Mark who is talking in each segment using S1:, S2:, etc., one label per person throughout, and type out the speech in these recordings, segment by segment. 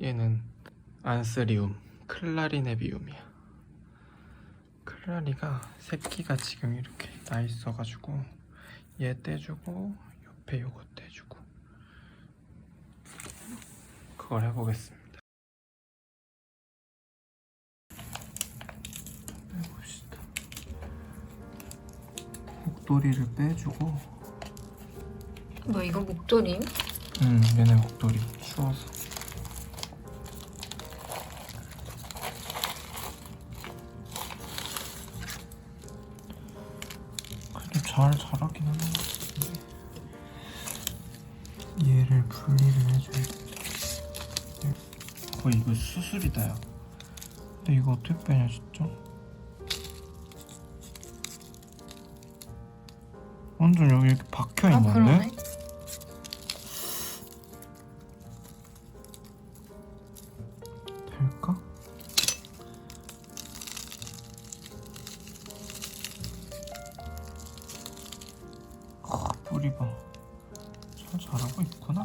S1: 얘는 안스리움 클라리네비움이야. 클라리가 새끼가 지금 이렇게 나 있어가지고 얘 떼주고 옆에 요거 떼주고 그걸 해보겠습니다. 해봅시다. 목도리를 빼주고
S2: 뭐 이거 목도림?
S1: 응 얘네 목도리 추워서 잘 자라긴 하는 것 같은데. 얘를 분리를 해줘야 돼. 거의 이거 수술이다 야 근데 이거 어떻게 빼냐 진짜? 완전 여기 이렇게 박혀있는데?
S2: 아
S1: 아, 뿌리 봐. 잘 자라고 있구나.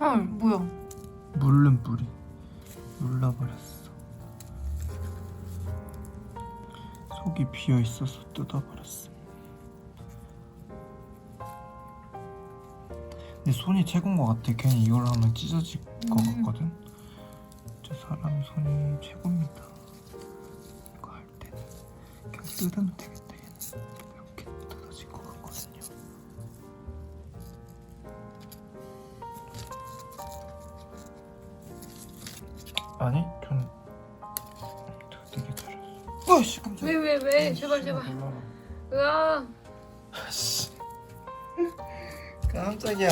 S2: 헐 뭐야?
S1: 물른 뿌리. 눌러버렸어. 속이 비어 있어서 뜯어버렸어. 근데 손이 최고인 것 같아. 괜히 이걸 하면 찢어질 것
S2: 음.
S1: 같거든. 저 사람 손이 최고입니다. 이거 할 때는 그냥 뜯으면 되겠다. 얘는 이렇게 뜯어질 것 같거든요. 아니, 전 되게 잘했어. 어이씨, 깜짝이야.
S2: 왜 왜 왜? 제발 제발. 으아
S1: 아씨. 깜짝이야.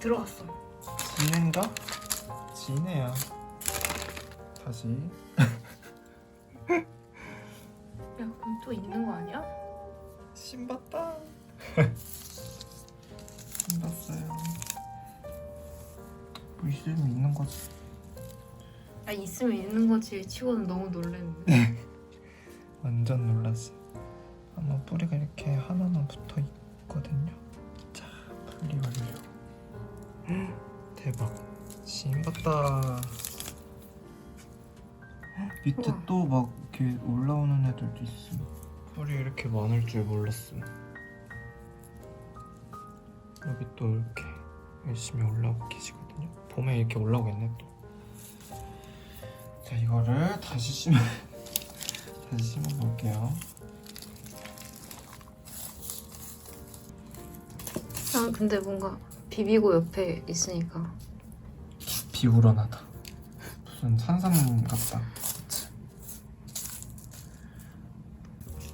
S2: 들어갔어.
S1: 지네인가? 지네야. 다시.
S2: 야 그럼 또 있는 거 아니야?
S1: 신봤다. 신봤어요. 뭐 있으면 있는 거지.
S2: 아 있으면 있는 거지. 치고는 너무 놀랐는데.
S1: 막 이렇게 올라오는 애들도 있어. 뿌리 이렇게 많을 줄 몰랐음. 여기 또 이렇게 열심히 올라오고 계시거든요. 봄에 이렇게 올라오겠네 또. 자 이거를 다시 심어 다시 심어 볼게요.
S2: 아 근데 뭔가 비비고 옆에 있으니까.
S1: 비우러나다. 무슨 산삼 같다. 그치?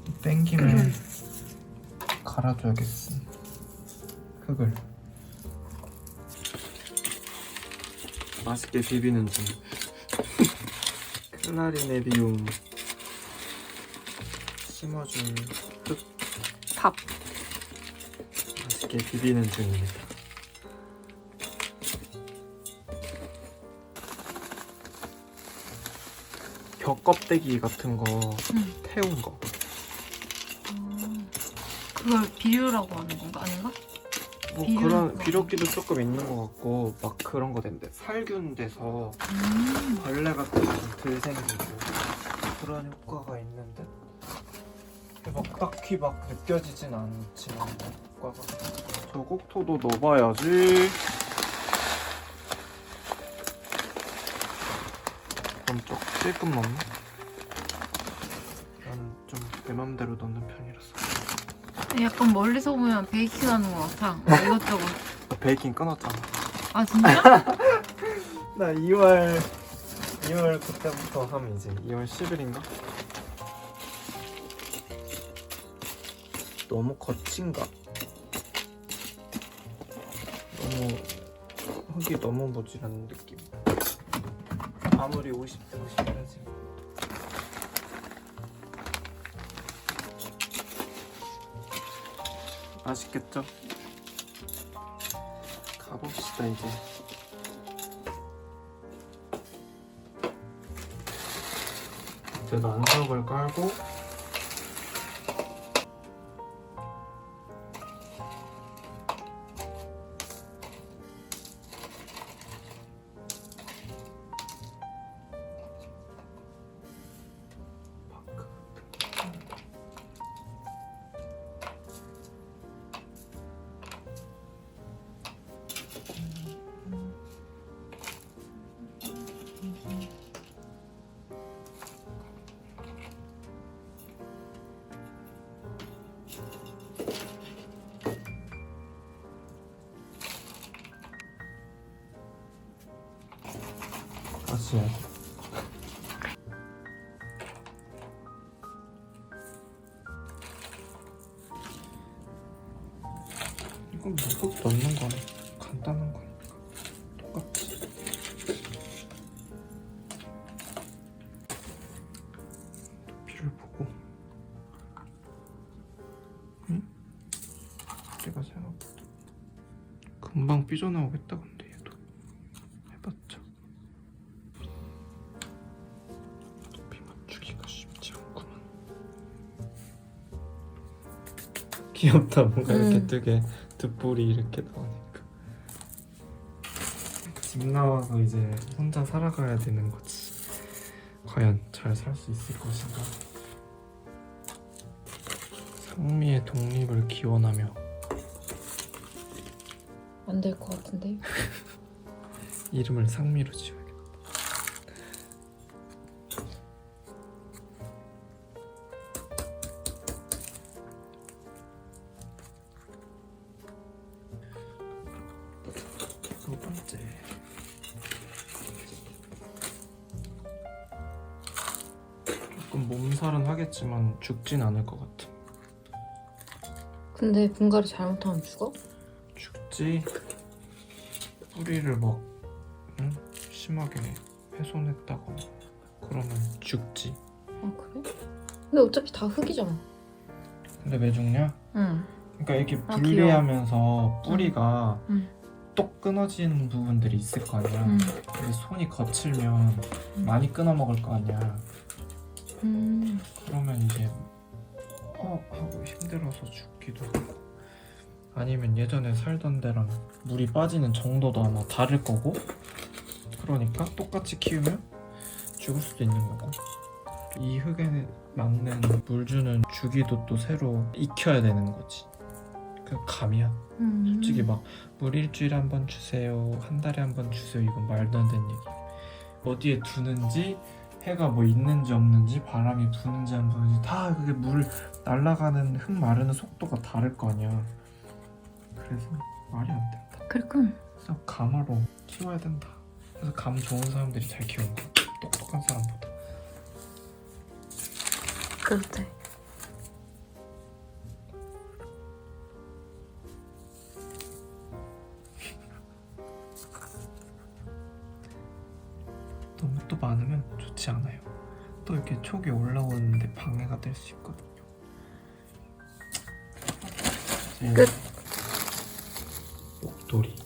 S1: 이 땡김을 갈아줘야겠어. 흙을. 맛있게 비비는 중. 클라리네비움 심어준 흙
S2: 밥.
S1: 맛있게 비비는 중입니다. 벽 껍데기 같은 거
S2: 응.
S1: 태운 거.
S2: 그걸 비료라고 하는 건가 아닌가?
S1: 뭐
S2: 비료는
S1: 그런
S2: 그거
S1: 비료기도 조금 있는 것 같고 막 그런 거 된대. 살균 돼서
S2: 음.
S1: 벌레 같은 거덜 생기고 그런 효과가 있는데 막 딱히 막 느껴지진 않지만 효과가 저 곡토도 넣어봐야지. 엄청 찔끔 넣네. 나는 좀내 맘대로 넣는 편이라서.
S2: 약간 멀리서 보면 베이킹 하는 것 같아. 뭐 이것저것.
S1: 나 베이킹 끊었잖아.
S2: 아 진짜?
S1: 나 2월 2월 그때부터 하면 이제 2월 10일인가? 너무 거친가? 너무 흙이 너무 모질한 느낌. 아무리 50대 50 맛있겠죠? 가봅시다 이제. 이제 난석을 깔고 지어야 돼. 이건 무속 넣는 건 간단한 거니까 똑같지. 높이를 보고. 응? 내가 생각보다 금방 삐져나오겠다 근데 귀엽다 뭔가 이렇게
S2: 음.
S1: 뜨게 득볼이 이렇게 나오니까. 집 나와서 이제 혼자 살아가야 되는 거지. 과연 잘 살 수 있을 것인가? 상미의 독립을 기원하며.
S2: 안 될 것 같은데.
S1: 이름을 상미로 지어 하겠지만 죽진 않을 것 같아.
S2: 근데 분갈이 잘못하면 죽어?
S1: 죽지 뿌리를 막 응? 심하게 훼손했다거나 그러면 죽지
S2: 아 그래? 근데 어차피 다 흙이잖아.
S1: 근데 왜 죽냐?
S2: 응.
S1: 그러니까 이렇게
S2: 아,
S1: 분리하면서 뿌리가
S2: 응.
S1: 똑 끊어지는 부분들이 있을 거 아니야
S2: 응.
S1: 근데 손이 거칠면
S2: 응.
S1: 많이 끊어 먹을 거 아니야
S2: 음.
S1: 그러면 이제 어 하고 힘들어서 죽기도 하고. 아니면 예전에 살던 데랑 물이 빠지는 정도도 아마 다를 거고. 그러니까 똑같이 키우면 죽을 수도 있는 거고. 이 흙에 맞는 물 주는 주기도 또 새로 익혀야 되는 거지. 그 감이야.
S2: 음.
S1: 솔직히 막 물 일주일에 한 번 주세요 한 달에 한 번 주세요 이건 말도 안 되는 얘기. 어디에 두는지 해가 뭐 있는지 없는지 바람이 부는지 안 부는지 다 그게 물 날아가는 흙 마르는 속도가 다를 거 아니야. 그래서 말이 안 된다.
S2: 그렇군.
S1: 그래서 감으로 키워야 된다. 그래서 감 좋은 사람들이 잘 키우는 거야. 똑똑한 사람보다.
S2: 그렇대.
S1: 촉이 올라오는데 방해가 될 수 있거든요. 이제
S2: 끝.
S1: 목도리.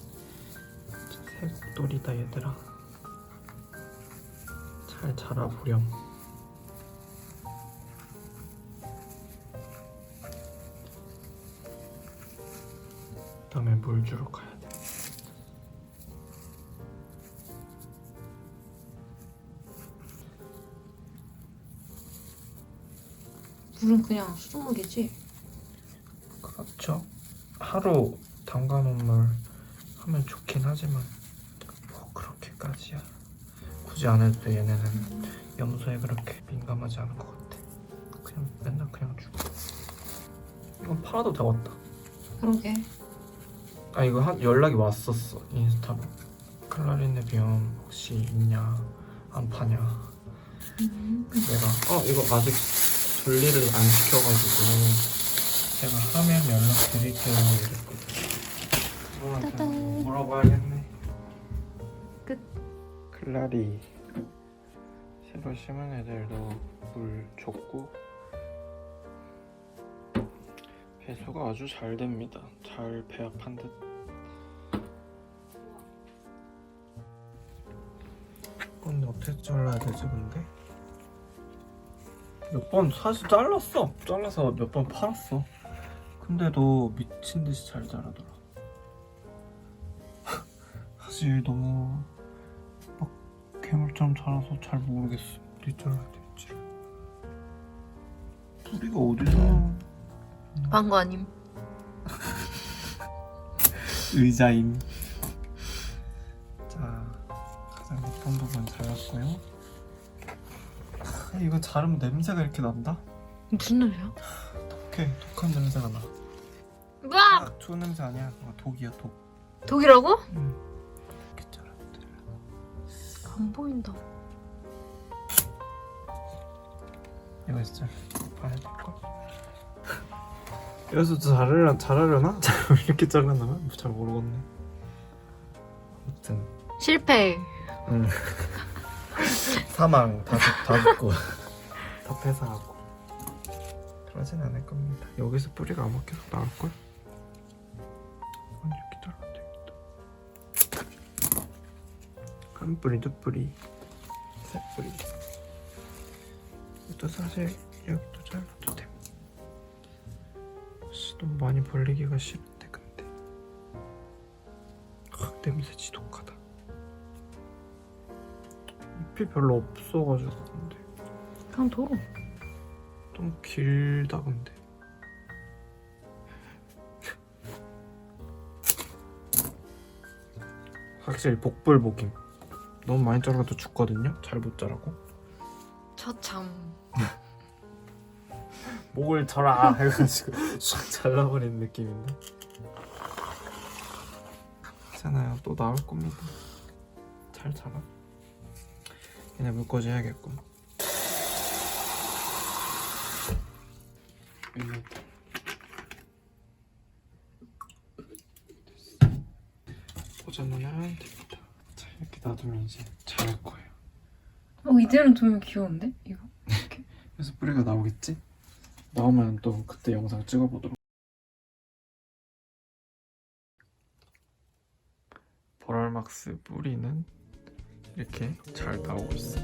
S1: 새 목도리다 얘들아. 잘 자라보렴. 그다음에 물 주러 가야
S2: 물은 그냥 수돗물이지.
S1: 그렇죠. 하루 담가놓은 물 하면 좋긴 하지만 뭐 그렇게까지야. 굳이 안 해도 돼 얘네는 염소에 그렇게 민감하지 않은 것 같아. 그냥 맨날 그냥 주고. 이건 팔아도 되겠다.
S2: 그러게.
S1: 아 이거 한 연락이 왔었어 인스타로. 클라리네 비염 혹시 있냐 안 파냐.
S2: 음.
S1: 내가 어 이거 아직 분리를 안 시켜가지고 제가 하면 연락드릴게요 이랬거든. 그거한테
S2: 따단.
S1: 한번 물어봐야겠네.
S2: 끝.
S1: 클라리 새로 심은 애들도 물 줬고 배수가 아주 잘 됩니다. 잘 배합한 듯. 근데 어떻게 잘라야 되지 근데? 몇 번 사실 잘랐어. 잘라서 몇 번 팔았어. 근데도 미친 듯이 잘 자라더라. 사실 너무 막 괴물처럼 자라서 잘 모르겠어. 잘라야 될지. 뿌리가 어디서
S2: 광고 아님.
S1: 의자임. 자, 가장 예쁜 부분 잘랐고요. 이거 자르면 냄새가 이렇게 난다?
S2: 무슨 냄새야?
S1: 독해 독한 냄새가 나.
S2: 으악!
S1: 아, 좋은 냄새 아니야. 어, 독이야 독.
S2: 독이라고?
S1: 응. 이렇게 자르면
S2: 안 보인다.
S1: 이거 진짜 봐야 될 거. 여기서 자르려 자르려나? 왜 이렇게 잘랐나? 잘 모르겠네. 아무튼
S2: 실패.
S1: 응. 사망 다, 죽- 다 죽고 다 폐사하고. 그러진 않을 겁니다. 여기서 뿌리가 아마 계속 나올걸? 이건 이렇게 잘라도 되겠다. 한 뿌리 두 뿌리. 세 뿌리. 또 사실 여기도 잘라도 돼. 씨, 너무 많이 벌리기가 싫은데 근데. 아, 냄새 지독하다 잎이 별로 없어가지고 근데.
S2: 그냥 도로.
S1: 좀 길다 근데. 확실히 복불복임. 너무 많이 자라도 죽거든요? 잘 못 자라고?
S2: 처참.
S1: 목을 쳐라 해가지고 쑥 잘라버리는 느낌인데. 괜찮아요. 또 나올 겁니다. 잘 자라 그냥 해야겠군 여기 꽂아놓으면 됩니다. 자 이렇게 놔두면 이제 자랄 거예요.
S2: 어 이대로 두면 귀여운데? 이거?
S1: 그래서 뿌리가 나오겠지? 나오면 또 그때 영상 찍어보도록. 보랄막스 뿌리는 이렇게 잘 나오고 있어